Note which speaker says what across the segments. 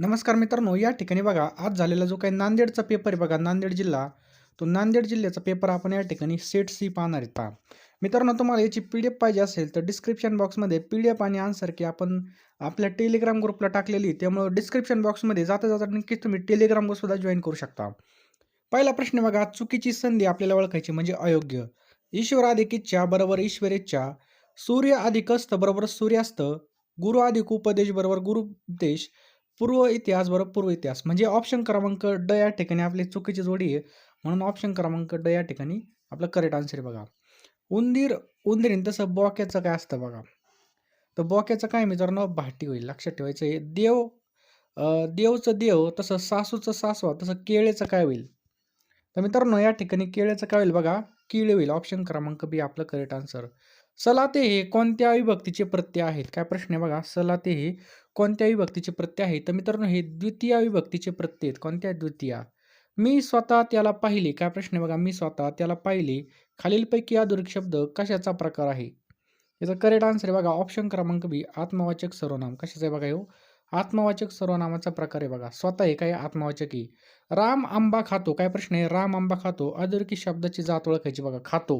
Speaker 1: नमस्कार मित्रांनो या ठिकाणी बघा आज झालेला जो काही नांदेडचा पेपर आहे बघा नांदेड जिल्हा तो नांदेड जिल्ह्याचा पेपर आपण या ठिकाणी सेट सी पाहणार आहेत. पहा मित्रांनो तुम्हाला याची पी डी एफ पाहिजे असेल तर डिस्क्रिप्शन बॉक्समध्ये पी डी एफ आणि आन्सर की आपण आपल्या टेलिग्राम ग्रुपला टाकलेली त्यामुळं डिस्क्रिप्शन बॉक्समध्ये जाता जाता नक्कीच तुम्ही टेलिग्राम ग्रुपसुद्धा जॉईन करू शकता. पहिला प्रश्न बघा चुकीची संधी आपल्याला ओळखायची म्हणजे अयोग्य. ईश्वर अधिक इच्छा बरोबर ईश्वर इच्छा सूर्य अधिक अस्त बरोबर सूर्यास्त गुरु अधिक उपदेश बरोबर गुरुपदेश पूर्व इतिहास बरोबर पूर्व इतिहास. म्हणजे ऑप्शन क्रमांक ड या ठिकाणी आपली चुकीची जोडी आहे. म्हणून ऑप्शन क्रमांक ड या ठिकाणी आपलं करेक्ट आन्सर बघा. उंदीर उंदीरीन तसं बोक्याचं काय असतं बघा? तर बोक्याचं काय मित्रांनो? भाटी होईल. लक्षात ठेवायचं हे देव देवचं देव तसं सासूचं सासवा तसं केळेचं काय होईल? तर मित्रांनो या ठिकाणी केळेचं काय होईल बघा? किळे होईल. ऑप्शन क्रमांक बी आपलं करेक्ट आन्सर सलाते हे कोणत्या विभक्तीचे प्रत्यय आहेत? काय प्रश्न आहे बघा? सलाते हे कोणत्या विभक्तीचे प्रत्यय आहे. तर मित्रांनो हे द्वितीय विभक्तीचे प्रत्यय आहेत. कोणत्या द्वितीय? मी स्वतः त्याला पाहिले. काय प्रश्न आहे बघा. मी स्वतः त्याला पाहिले. खालीलपैकी अधुरिक शब्द कशाचा प्रकार आहे? याचा करेक्ट आन्सर आहे बघा. ऑप्शन क्रमांक बी. आत्मवाचक सर्वनाम. कशाचा आहे बघा हो आत्मवाचक सर्वनामाचा प्रकार आहे बघा. स्वतः हे? काय आत्मवाचक आहे. राम आंबा खातो. काय प्रश्न आहे? राम आंबा खातो. अधुरकी शब्दाची जात ओळखायची बघा. खातो.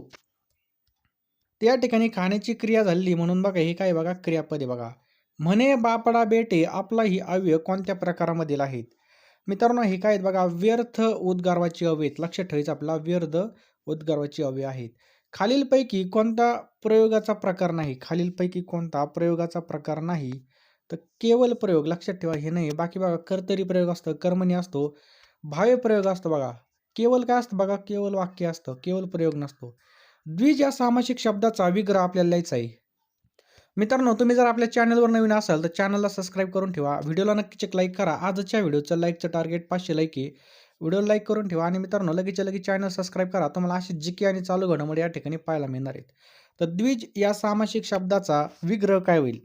Speaker 1: त्या ठिकाणी खाण्याची क्रिया झाली म्हणून बघा हे काय बघा? क्रियापद आहे बघा. म्हणे बापडा बेटे आपला ही अव्यय कोणत्या प्रकारामधील आहेत मित्रांनो हे काय आहेत बघा व्यर्थ उद्गारवाची अव्यय. लक्ष ठेवायचं आपला व्यर्थ उद्गारवाची अव्यय आहेत. खालीलपैकी कोणता प्रयोगाचा प्रकार नाही? खालीलपैकी कोणता प्रयोगाचा प्रकार नाही? तर केवळ प्रयोग. लक्षात ठेवा हे नाही. बाकी बघा कर्तरी प्रयोग असतं कर्मणी असतो. भाव्य प्रयोग असतो बघा. केवळ काय असतं बघा? केवळ वाक्य असतं केवळ प्रयोग नसतो. द्विज या सामासिक शब्दाचा विग्रह आपल्याला लिहायचा आहे. मित्रांनो तुम्ही जर आपल्या चॅनलवर नवीन असाल तर चॅनलला सबस्क्राईब करून ठेवा. व्हिडिओला नक्कीच एक लाईक करा. आजच्या व्हिडिओचं लाईकचं टार्गेट पाचशे लाईक आहे. व्हिडिओ लाईक करून ठेवा आणि मित्रांनो लगेच लगेच चॅनल सबस्क्राईब करा. तुम्हाला अशी जिके आणि चालू घडामोडी या ठिकाणी पाहायला मिळणार आहेत. तर द्विज या सामासिक शब्दाचा विग्रह काय होईल?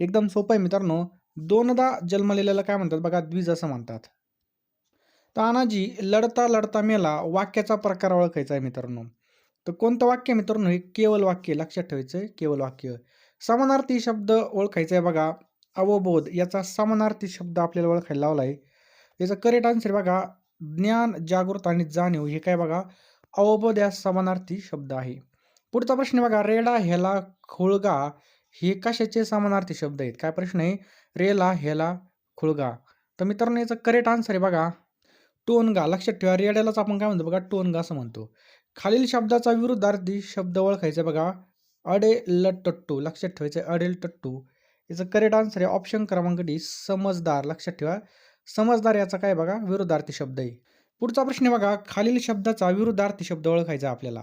Speaker 1: एकदम सोपं आहे मित्रांनो. दोनदा जन्मलेल्याला काय म्हणतात बघा? द्विज असं म्हणतात. तानाजी लढता लढता मेला वाक्याचा प्रकार ओळखायचा आहे मित्रांनो. तर कोणतं वाक्य मित्रांनो? हे केवल वाक्य लक्षात ठेवायचं आहे वाक्य. समानार्थी शब्द ओळखायचा आहे बघा. अवबोध याचा समानार्थी शब्द आपल्याला ओळखायला लावला आहे याचा करेक्ट आन्सर बघा. ज्ञान जागृत आणि जाणीव हे काय बघा? अवबोध या समानार्थी शब्द आहे. पुढचा प्रश्न बघा. रेडा हेला खुळगा हे कशाचे समानार्थी शब्द आहेत? काय प्रश्न आहे? रेला हेला खुळगा. तर मित्रांनो याचा करेक्ट आन्सर आहे बघा. टोनगा. लक्षात ठेवा रेड्यालाच आपण काय म्हणतो बघा? टोनगा असं म्हणतो. खालील शब्दाचा विरुद्धार्थी शब्द ओळखायचा बघा. अडे टट्टू लक्षात ठेवायचं अडेल टट्टू याचं करेक्ट आन्सर आहे ऑप्शन क्रमांक डी समजदार. लक्षात ठेवा. समजदार याचा काय बघा? विरुद्धार्थी शब्द आहे. पुढचा प्रश्न बघा. खालील शब्दाचा विरुद्धार्थी शब्द ओळखायचा आपल्याला.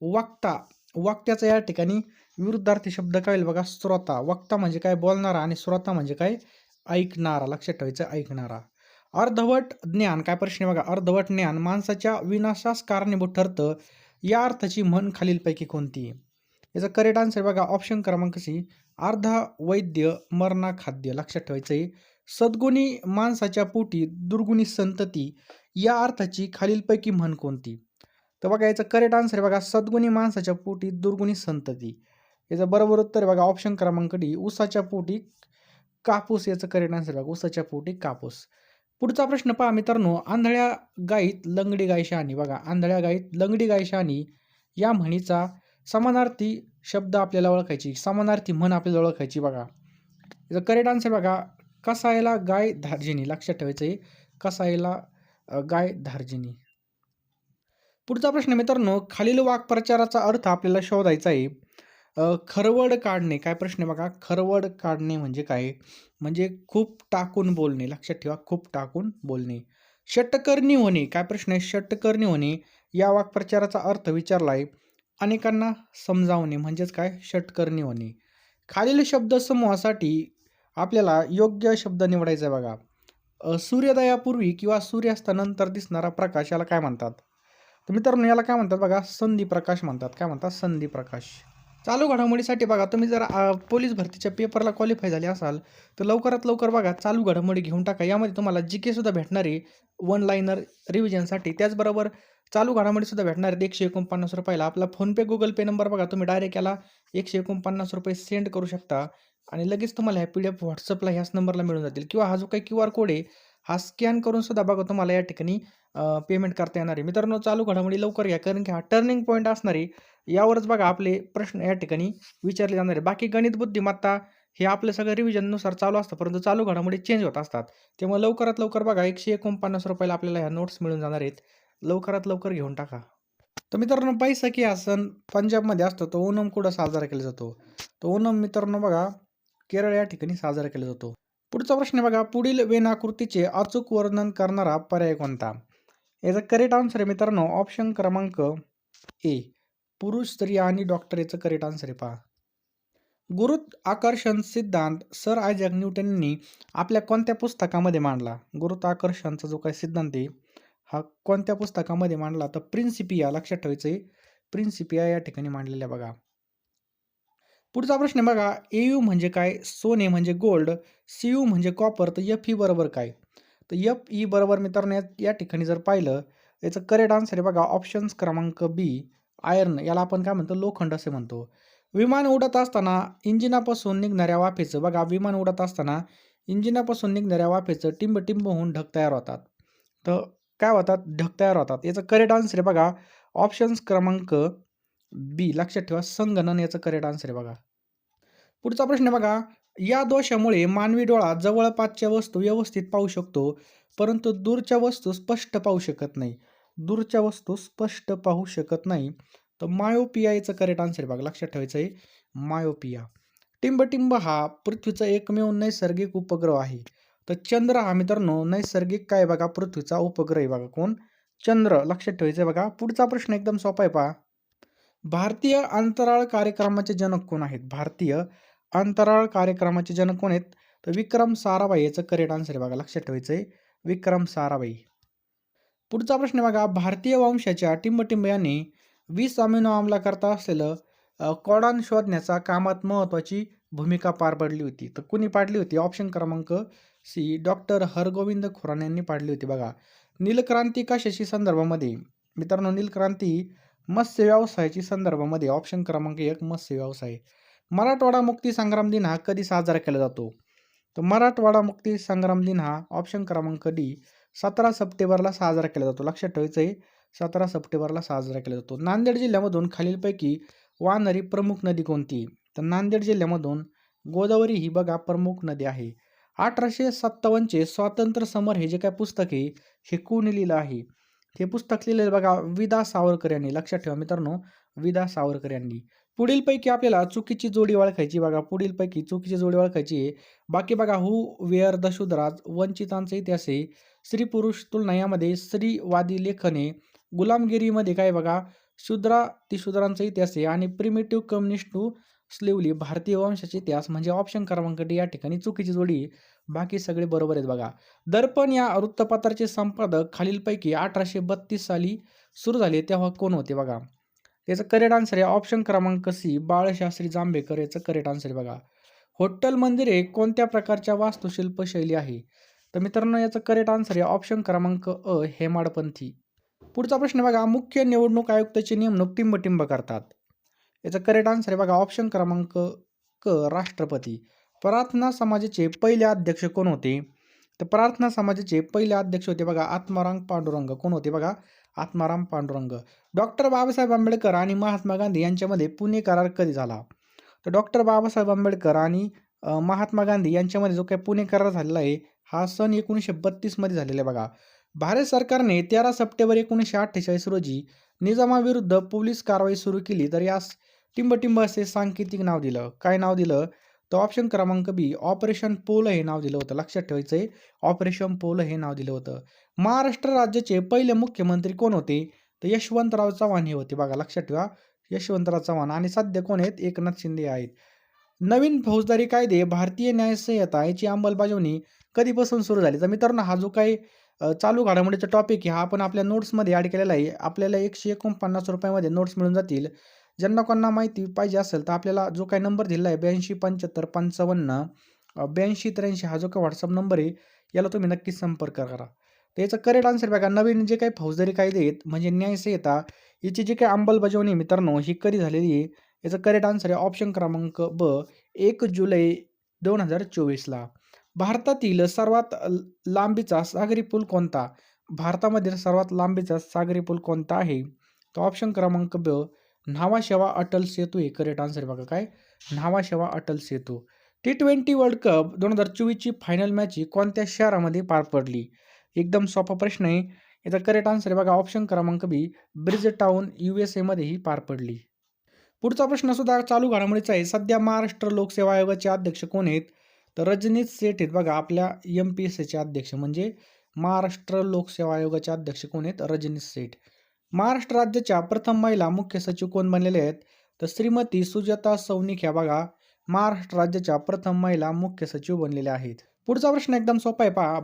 Speaker 1: वक्ता. वक्त्याचा या ठिकाणी विरुद्धार्थी शब्द काय होईल बघा? श्रोता. वक्ता म्हणजे काय? बोलणारा आणि श्रोता म्हणजे काय? ऐकणारा. लक्षात ठेवायचं ऐकणारा. अर्धवट ज्ञान. काय प्रश्न बघा? अर्धवट ज्ञान माणसाच्या विनाशास कारणीभूत ठरतं. या अर्थाची म्हण खालीलपैकी कोणती? आहे याचा करेक्ट आन्सर बघा ऑप्शन क्रमांक सी अर्धा वैद्य मरणा खाद्य लक्षात ठेवायचं आहे सद्गुणी माणसाच्या पोटी दुर्गुणी संतती या अर्थाची खालीलपैकी म्हण कोणती? तर बघा याचं करेक्ट आन्सर बघा सद्गुणी माणसाच्या पोटी दुर्गुणी संतती. याचं बरोबर उत्तर बघा ऑप्शन क्रमांक डी उसाच्या पोटी कापूस. याचं करेक्ट आन्सर बघा उसाच्या पोटी कापूस. पुढचा प्रश्न पहा मित्रांनो आंधळ्या गाईत लंगडी गाय शहाणी. बघा आंधळ्या गाईत लंगडी गाय शहाणी या म्हणीचा समानार्थी शब्द आपल्याला ओळखायची समानार्थी म्हण आपल्याला ओळखायची बघा. करेक्ट आन्सर बघा. कसायला गाय धार्जिनी लक्षात ठेवायचं आहे कसायला गाय धार्जिनी पुढचा प्रश्न मित्रांनो खालील वाक्प्रचाराचा अर्थ आपल्याला शोधायचा आहे. खरवड काढणे. काय प्रश्न आहे बघा? खरवड काढणे म्हणजे काय? म्हणजे खूप टाकून बोलणे. लक्षात ठेवा खूप टाकून बोलणे. षटकर्णी होणे. काय प्रश्न आहे? षटकर्णी होणे. या वाक्प्रचाराचा अर्थ विचारला आहे अनेकांना समजावणे म्हणजेच काय? षटकर्णी होणे. खालील शब्द समूहासाठी आपल्याला योग्य शब्द निवडायचा आहे बघा सूर्योदयापूर्वी किंवा सूर्यास्तानंतर दिसणारा प्रकाश याला काय म्हणतात? तर मित्रांनो याला काय म्हणतात बघा? संधी प्रकाश म्हणतात. काय म्हणतात? संधी प्रकाश चालू घडामोडीसाठी बघा तुम्ही जर पोलीस भरतीच्या पेपरला क्वालिफाय झाले असाल तर लवकरात लवकर बघा चालू घडामोडी घेऊन टाका. यामध्ये तुम्हाला जी केसुद्धा भेटणार आहे वन लाईनर रिव्हिजनसाठी त्याचबरोबर चालू घडामोडीसुद्धा भेटणार आहेत एकशे एकोणपन्नास रुपयाला. आपला फोनपे गुगल पे नंबर बघा तुम्ही डायरेक्ट याला एकशे एकोणपन्नास रुपये सेंड करू शकता. आणि लगेच तुम्हाला ह्या पी डी एफ व्हॉट्सअपला ह्याच नंबरला मिळून जातील. किंवा हा जो काही क्यू आर कोड आहे हा स्कॅन करून सुद्धा बघा तुम्हाला या ठिकाणी पेमेंट करता येणार आहे. मित्रांनो चालू घडामोडी लवकर घ्या कारण की हा टर्निंग पॉईंट असणार आहे. यावरच बघा आपले प्रश्न या ठिकाणी विचारले जाणार आहे बाकी गणित बुद्धिमत्ता हे आपलं सगळं रिव्हिजननुसार चालू असतं. परंतु चालू घडामोडी चेंज होत असतात. त्यामुळे लवकरात लवकर बघा एकशे एकोणपन्नास रुपयाला आपल्याला ह्या नोट्स मिळून जाणार आहेत. लवकरात लवकर घेऊन टाका. तर मित्रांनो बैसाखी हा सण पंजाबमध्ये असतो. तो ओणम कुठं साजरा केला जातो? तो ओणम मित्रांनो बघा केरळ या ठिकाणी साजरा केला जातो. पुढचा प्रश्न बघा पुढील वेनाकृतीचे अचूक वर्णन करणारा पर्याय कोणता? याचा करेक्ट आन्सर आहे मित्रांनो ऑप्शन क्रमांक ए पुरुष स्त्री आणि डॉक्टर याचं करेक्ट आन्सर आहे पहा. गुरुत्वाकर्षण सिद्धांत सर आयझॅक न्यूटननी आपल्या कोणत्या पुस्तकामध्ये मांडला? गुरुत्वाकर्षणचा जो काही सिद्धांत आहे हा कोणत्या पुस्तकामध्ये मांडला? तर प्रिन्सिपिया लक्षात ठेवायचं आहे. प्रिन्सिपिया या ठिकाणी मांडलेल्या बघा. पुढचा प्रश्न बघा बघा एयू म्हणजे काय? सोने म्हणजे गोल्ड सी यू म्हणजे कॉपर तर एफ ई बरोबर काय? तर एफ ई बरोबर मित्रांनो या- या ठिकाणी जर पाहिलं याचं करेक्ट आन्सर आहे बघा ऑप्शन्स क्रमांक बी. आयर्न याला आपण काय म्हणतो? लोखंड असे म्हणतो. विमान उडत असताना इंजिनापासून निघणाऱ्या वाफेचं बघा विमान उडत असताना इंजिनापासून निघणाऱ्या वाफेचं टिंब टिंब होऊन ढग तयार होतात. तर काय होतात? ढग तयार होतात. याचं करेक्ट आन्सर आहे बघा. ऑप्शन्स क्रमांक बी लक्षात ठेवा. संगणन याचं करेक्ट आन्सर आहे बघा. पुढचा प्रश्न आहे बघा. या दोषामुळे मानवी डोळा जवळपासच्या वस्तू व्यवस्थित पाहू शकतो परंतु दूरच्या वस्तू स्पष्ट पाहू शकत नाही. दूरच्या वस्तू स्पष्ट पाहू शकत नाही. तर मायोपिया याचं करेक्ट आन्सर बघा लक्षात ठेवायचं आहे. मायोपिया. टिंबटिंब हा पृथ्वीचा एकमेव नैसर्गिक उपग्रह आहे. तर चंद्र हा मित्रांनो नैसर्गिक काय बघा पृथ्वीचा उपग्रह आहे बघा कोण? चंद्र. लक्षात ठेवायचं आहे बघा पुढचा प्रश्न एकदम सोपा आहे पहा. भारतीय अंतराळ कार्यक्रमाचे जनक कोण आहेत? भारतीय अंतराळ कार्यक्रमाचे जनक कोण आहेत? तर विक्रम साराभाई याचं करेक्ट आन्सर आहे बघा लक्षात ठेवायचं आहे. विक्रम साराभाई. पुढचा प्रश्न बघा भारतीय वंशाच्या टिंबटिंब यांनी वीस अमिनो आम्लाकरता असलेलं कॉडॉन शोधण्याचा कामात महत्त्वाची भूमिका पार पडली होती. तर कुणी पाडली होती? ऑप्शन क्रमांक सी डॉक्टर हरगोविंद खुरान यांनी पाडली होती बघा. नीलक्रांती कशाची संदर्भामध्ये? मित्रांनो नीलक्रांती मत्स्य व्यवसायाची संदर्भामध्ये ऑप्शन क्रमांक एक मत्स्य व्यवसाय. मराठवाडा मुक्ती संग्राम दिन हा कधी साजरा केला जातो? तर मराठवाडा मुक्ती संग्राम दिन हा ऑप्शन क्रमांक डी सतरा सप्टेंबरला साजरा केला जातो. लक्षात ठेवायचं आहे सतरा सप्टेंबरला साजरा केला जातो. नांदेड जिल्ह्यामधून खालीलपैकी वाहणारी प्रमुख नदी कोणती? तर नांदेड जिल्ह्यामधून गोदावरी ही बघा प्रमुख नदी आहे. अठराशे सत्तावन्नचे स्वातंत्र्य समर हे जे काय पुस्तक आहे हे कोणी लिहिलं आहे? हे पुस्तक लिहिलेलं बघा विदा सावरकर यांनी. लक्षात ठेवा मित्रांनो विदा सावरकर यांनी. पुढीलपैकी आपल्याला चुकीची जोडी ओळखायची बघा. पुढीलपैकी चुकीची जोडी ओळखायची आहे. बाकी बघा हु वेअर द शूद्राज वंचितांचा इतिहास आहे. स्त्री पुरुष तुलना यामध्ये स्त्रीवादी लेखने गुलामगिरीमध्ये काय बघा शूद्रा ती शूद्रांचा इतिहास आहे आणि प्रिमेटिव्ह कम्युनिस्ट टू स्लेवली भारतीय वंशाचे इतिहास म्हणजे ऑप्शन क्रमांक डी या ठिकाणी चुकीची जोडी बाकी सगळे बरोबर आहेत बघा. दर्पण या वृत्तपत्राचे संपादक खालीलपैकी अठराशे बत्तीस साली सुरू झाले तेव्हा कोण होते बघा? याचं करेक्ट आन्सर आहे ऑप्शन क्रमांक सी बाळशास्त्री जांभेकर. याचं करेक्ट आन्सर आहे बघा. होट्टल मंदिरे कोणत्या प्रकारच्या वास्तुशिल्प शैली आहे? तर मित्रांनो याचं करेक्ट आन्सर आहे ऑप्शन क्रमांक अ हेमाडपंथी. पुढचा प्रश्न बघा मुख्य निवडणूक आयुक्ताची नेमणूक टिंबटिंब करतात. याचं करेक्ट आन्सर आहे बघा ऑप्शन क्रमांक क राष्ट्रपती. प्रार्थना समाजाचे पहिले अध्यक्ष कोण होते? तर प्रार्थना समाजाचे पहिले अध्यक्ष होते बघा आत्माराम पांडुरंग. कोण होते बघा? आत्माराम पांडुरंग. डॉक्टर बाबासाहेब आंबेडकर आणि महात्मा गांधी यांच्यामध्ये पुणे करार कधी झाला? तर डॉक्टर बाबासाहेब आंबेडकर आणि महात्मा गांधी यांच्यामध्ये जो काही पुणे करार झालेला आहे हा सन एकोणीसशे बत्तीसमध्ये झालेला आहे बघा. भारत सरकारने तेरा सप्टेंबर एकोणीसशे अठ्ठेचाळीस रोजी निजामाविरुद्ध पोलीस कारवाई सुरू केली तर यास टिंबटिंब असे सांकेतिक नाव दिलं. काय नाव दिलं? तर ऑप्शन क्रमांक बी ऑपरेशन पोल हे नाव दिलं होतं. लक्षात ठेवायचं आहे ऑपरेशन पोल हे नाव दिलं होतं. महाराष्ट्र राज्याचे पहिले मुख्यमंत्री कोण होते? तर यशवंतराव चव्हाण हे होते बघा. लक्षात ठेवा यशवंतराव चव्हाण. आणि सध्या कोण आहेत? एकनाथ शिंदे आहेत. नवीन फौजदारी कायदे भारतीय न्यायसंहिता याची अंमलबजावणी कधीपासून सुरू झाली? तर मित्रांनो हा जो काही चालू घडामोडीचा टॉपिक आहे हा आपण आपल्या नोट्समध्ये ॲड केलेला आहे. आपल्याला एकशे एकोणपन्नास रुपयामध्ये नोट्स मिळून जातील. ज्यांना कोणाला माहिती पाहिजे असेल तर आपल्याला जो काही नंबर दिला आहे ब्याऐंशी पंच्याहत्तर पंचावन्न ब्याऐंशी त्र्याऐंशी हा जो काही व्हॉट्सअप नंबर आहे याला तुम्ही नक्कीच संपर्क करा. तर याचं करेक्ट आन्सर बघा नवीन जे काही फौजदारी कायदे आहेत म्हणजे न्यायसंहिता याची जी काही अंमलबजावणी आहे मित्रांनो ही कधी झालेली आहे? याचा करेक्ट आन्सर आहे ऑप्शन क्रमांक ब एक जुलै दोन हजार चोवीसला. भारतातील सर्वात लांबीचा सागरी पूल कोणता? भारतामधील सर्वात लांबीचा सागरी पूल कोणता आहे? तो ऑप्शन क्रमांक ब न्हावाशेवा अटल सेतू हे करेक्ट आन्सर बघा काय? Nhava Sheva Atal Setu. T twenty world cup दोन हजार चोवीसची फायनल मॅच ही कोणत्या शहरामध्ये पार पडली? एकदम सोपा प्रश्न आहे. याचा करेक्ट आन्सर आहे बघा. ऑप्शन क्रमांक B bridge town U S एमध्ये ही पार पडली. पुढचा प्रश्न सुद्धा चालू घडामोडीचा आहे. सध्या महाराष्ट्र लोकसेवा आयोगाचे अध्यक्ष कोण आहेत? तर रजनीश सेठ आहेत बघा आपल्या एम पी एस सीचे अध्यक्ष. म्हणजे महाराष्ट्र लोकसेवा आयोगाचे अध्यक्ष कोण आहेत? रजनीश सेठ. महाराष्ट्र राज्याच्या प्रथम महिला मुख्य सचिव कोण बनलेले आहेत? तर श्रीमती सुजाता सौनिक ह्या बघा महाराष्ट्र राज्याच्या प्रथम महिला मुख्य सचिव बनलेल्या आहेत. पुढचा प्रश्न एकदम सोपा आहे पहा.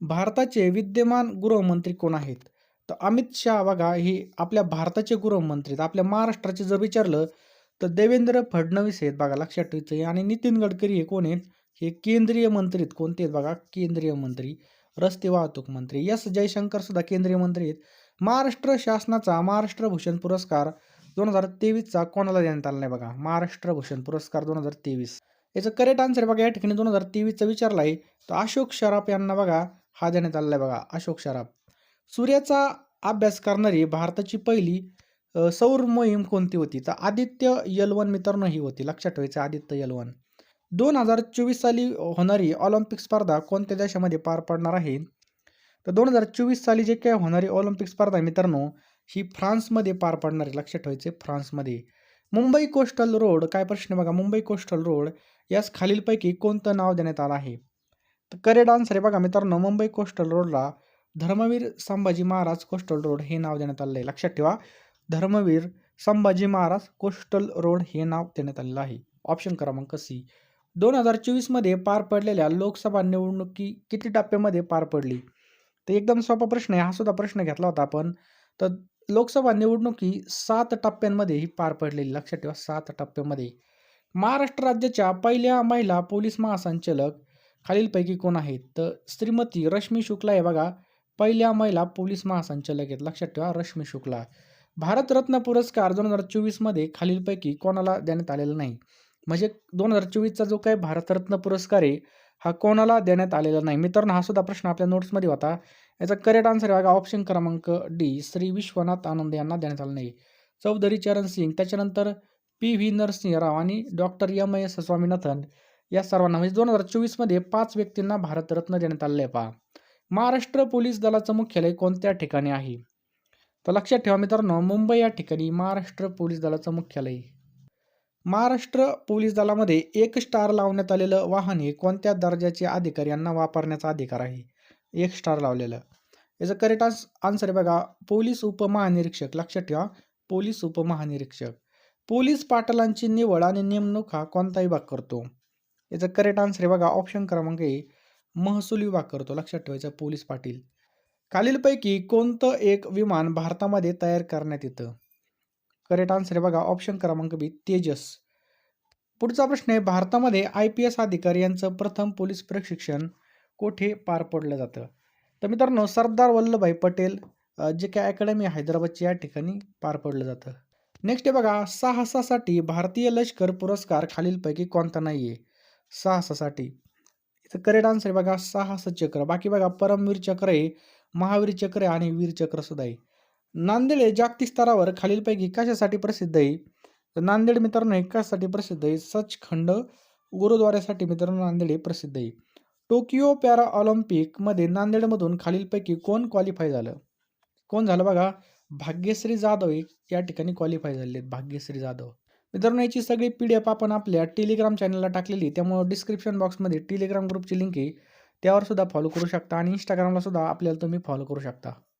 Speaker 1: भारताचे विद्यमान गृहमंत्री कोण आहेत? तर अमित शहा बघा हे आपल्या भारताचे गृहमंत्री आहेत. आपल्या महाराष्ट्राचे जर विचारलं तर देवेंद्र फडणवीस आहेत बघा लक्षात ठेवायचं. आहे आणि नितीन गडकरी हे कोण आहेत? हे केंद्रीय मंत्री आहेत. कोणते आहेत बघा? केंद्रीय मंत्री रस्ते वाहतूक मंत्री एस. जयशंकर सुद्धा केंद्रीय मंत्री आहेत. महाराष्ट्र शासनाचा महाराष्ट्र भूषण पुरस्कार दोन हजार तेवीसचा कोणाला देण्यात आला नाही बघा? महाराष्ट्र भूषण पुरस्कार दोन हजार तेवीस. याचं करेक्ट आन्सर बघा या ठिकाणी दोन हजार तेवीसचा विचारला आहे. तर अशोक शराफ यांना बघा हा देण्यात आलेला आहे बघा अशोक शराफ सूर्याचा अभ्यास करणारी भारताची पहिली सौर मोहीम कोणती होती? तर आदित्य यलवन मित्रांनो ही होती. लक्षात ठेवायचं आदित्य यलवन. दोन हजार चोवीस साली होणारी ऑलिम्पिक स्पर्धा कोणत्या देशामध्ये पार पडणार आहे? तर दोन हजार चोवीस साली जे काय होणारी ऑलिम्पिक स्पर्धा मित्रांनो ही फ्रान्समध्ये पार पडणार आहे. लक्षात ठेवायचे फ्रान्समध्ये. मुंबई कोस्टल रोड काय प्रश्न आहे बघा? मुंबई कोस्टल रोड यास खालीलपैकी कोणतं नाव देण्यात आलं आहे? तर करेड आन्सर आहे बघा मित्रांनो मुंबई कोस्टल रोडला धर्मवीर संभाजी महाराज कोस्टल रोड हे नाव देण्यात आलेलं आहे. लक्षात ठेवा धर्मवीर संभाजी महाराज कोस्टल रोड हे नाव देण्यात आलेलं आहे. ऑप्शन क्रमांक सी दोन हजार चोवीसमध्ये पार पडलेल्या लोकसभा निवडणुकी किती टप्प्यामध्ये पार पडली? तर एकदम सोपा प्रश्न आहे हा सुद्धा प्रश्न घेतला होता आपण. तर लोकसभा निवडणुकी सात टप्प्यांमध्ये ही पार पडलेली लक्षात ठेवा सात टप्प्यामध्ये. महाराष्ट्र राज्याच्या पहिल्या महिला पोलीस महासंचालक खालीलपैकी कोण आहेत? तर श्रीमती रश्मी शुक्ला आहे बघा. पहिल्या महिला पोलीस महासंचालक आहेत लक्षात ठेवा रश्मी शुक्ला. भारतरत्न पुरस्कार दोन हजार चोवीसमध्ये खालीलपैकी कोणाला देण्यात आलेला नाही? म्हणजे दोन हजार चोवीसचा जो काही भारतरत्न पुरस्कार आहे हा कोणाला देण्यात आलेला नाही? मित्रांनो हा सुद्धा प्रश्न आपल्या नोट्समध्ये होता. याचा करेक्ट आन्सर आहे ऑप्शन क्रमांक डी श्री विश्वनाथ आनंद यांना देण्यात आला नाही. चौधरी चरण सिंग त्याच्यानंतर पी व्ही नरसिंह राव आणि डॉक्टर एम एस स्वामीनाथन या सर्वांना. म्हणजे दोन हजार चोवीसमध्ये पाच व्यक्तींना भारतरत्न देण्यात आले आहे पहा. महाराष्ट्र पोलीस दलाचं मुख्यालय कोणत्या ठिकाणी आहे? तर लक्षात ठेवा मित्रांनो मुंबई या ठिकाणी महाराष्ट्र पोलीस दलाचं मुख्यालय. महाराष्ट्र पोलीस दलामध्ये एक स्टार लावण्यात आलेलं वाहन हे कोणत्या दर्जाचे अधिकारी यांना वापरण्याचा अधिकार आहे? एक स्टार लावलेलं. याचं करेक्ट आन्सर आहे बघा पोलीस उपमहानिरीक्षक. लक्षात ठेवा पोलीस उपमहानिरीक्षक. पोलीस पाटलांची निवड आणि नेमणूक हा कोणता विभाग करतो. याचं करेक्ट आन्सर आहे बघा ऑप्शन क्रमांक आहे महसूल विभाग करतो लक्षात ठेवायचं पोलीस पाटील. खालीलपैकी कोणतं एक विमान भारतामध्ये तयार करण्यात येतं? करेक्ट आन्सर आहे बघा ऑप्शन क्रमांक बी तेजस. पुढचा प्रश्न आहे भारतामध्ये आय पी एस अधिकारी यांचं प्रथम पोलीस प्रशिक्षण कोठे पार पडलं जातं? तर मित्रांनो सरदार वल्लभभाई पटेल जे काय अकॅडमी हैदराबादची या ठिकाणी पार पडलं जातं. नेक्स्ट आहे बघा साहसासाठी भारतीय लष्कर पुरस्कार खालीलपैकी कोणता नाही आहे साहसासाठी. तर करेक्ट आन्सर आहे बघा साहस चक्र. बाकी बघा परमवीर चक्र आहे महावीर चक्र आहे आणि वीर चक्र सुद्धा आहे. नांदेड हे जागतिक स्तरावर खालीलपैकी कशासाठी प्रसिद्ध आहे? तर नांदेड मित्रांनो हे कशासाठी प्रसिद्ध आहे? सचखंड गुरुद्वाऱ्यासाठी मित्रांनो नांदेड हे प्रसिद्ध आहे. टोकियो पॅरा ऑलिम्पिकमध्ये नांदेडमधून खालीलपैकी कोण क्वालिफाय झालं? कोण झालं बघा? भाग्यश्री जाधव हे या ठिकाणी क्वालिफाय झाले आहेत. भाग्यश्री जाधव. मित्रांनो याची सगळी पी डी एफ आपण आपल्या टेलिग्राम चॅनलला टाकलेली त्यामुळं त्यामुळे डिस्क्रिप्शन बॉक्समध्ये टेलिग्राम ग्रुपची लिंक आहे. त्यावर सुद्धा फॉलो करू शकता आणि इंस्टाग्रामला सुद्धा आपल्याला तुम्ही फॉलो करू शकता.